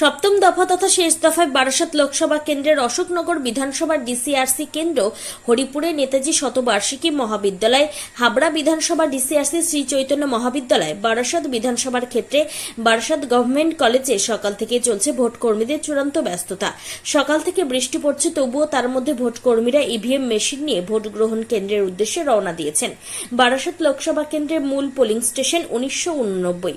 সপ্তম দফা তথা শেষ দফায় বারাসাত লোকসভা কেন্দ্রের অশোকনগর বিধানসভার ডিসিআরসি কেন্দ্র, হরিপুরে নেতাজি শতবার্ষিকী মহাবিদ্যালয়, হাবড়া বিধানসভা ডিসিআরসি শ্রী চৈতন্য মহাবিদ্যালয়, বারাসাত বিধানসভার ক্ষেত্রে বারাসাত গভর্নমেন্ট কলেজে সকাল থেকে চলছে ভোট কর্মীদের চূড়ান্ত ব্যস্ততা। সকাল থেকে বৃষ্টি পড়ছে, তবুও তার মধ্যে ভোট কর্মীরা ইভিএম মেশিন নিয়ে ভোট গ্রহণ কেন্দ্রের উদ্দেশ্যে রওনা দিয়েছেন। বারাসাত লোকসভা কেন্দ্রের মূল পোলিং স্টেশন উনিশশো উননব্বই।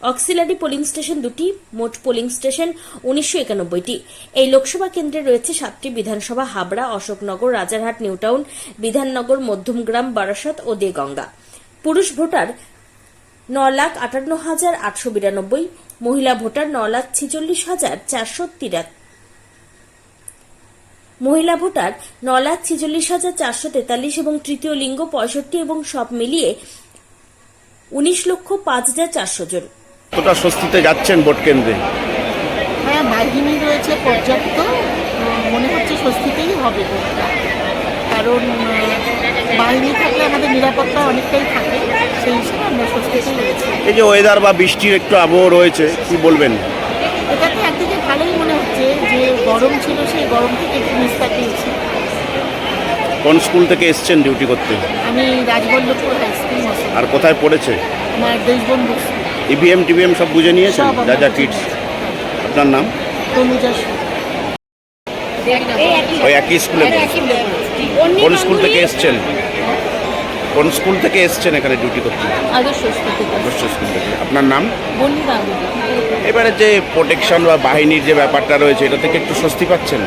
অক্সিলারি পোলিং স্টেশন দুটি, মোট পোলিং স্টেশন উনিশশো একানব্বইটি। এই লোকসভা কেন্দ্রে রয়েছে সাতটি বিধানসভা, হাবড়া, অশোকনগর, রাজারহাট, নিউটাউন, বিধাননগর, মধ্যমগ্রাম, বারাসাত ও দেগঙ্গা। পুরুষ ভোটার ন লাখ আটান্ন হাজার আটশো বিরানব্বই, মহিলা ভোটার ন লাখ ছেচল্লিশ হাজার চারশো তিরাক মহিলা ভোটার ন লাখ ছেচল্লিশ হাজার চারশো তেতাল্লিশ এবং তৃতীয় লিঙ্গ পঁয়ষট্টি এবং সব মিলিয়ে উনিশ লক্ষ পাঁচ হাজার চারশো জন। কতটা স্বস্তিতে যাচ্ছেন ভোট কেন্দ্রে? হ্যাঁ বাহিনী রয়েছে পর্যাপ্ত। মনে হচ্ছে স্বস্তিতেই হবে কারণ বাহিনী থাকলে আমাদের নিরাপত্তা অনেকটাই থাকে। সেই হিসেবে আমরা স্বস্তিতেই রয়েছি। এই যে ওয়েদার বা বৃষ্টির একটু আবহ রয়েছে কি বলবেন? এটাতে একদিকে ভালোই মনে হচ্ছে যে গরম ছিল সেই গরম থেকে একটু নিস্তার পেয়েছি। কোন স্কুল থেকে এসছেন ডিউটি করতে? আমি রাজবল্লভপুর হাই স্কুল আর কোথায় পড়েছে? আমার দেশবন্ধু ইভিএম টিভিএম সব বুঝে নিয়েছেন? যা যা কিটস আপনার নাম? ওই একই স্কুলে কোন স্কুল থেকে এসছেন? কোন স্কুল থেকে এসছেন এখানে ডিউটি করতে? আদর্শ স্কুল থেকে। আপনার নাম? এবারে যে প্রোটেকশন বা বাহিনীর যে ব্যাপারটা রয়েছে এটা থেকে একটু স্বস্তি পাচ্ছেন?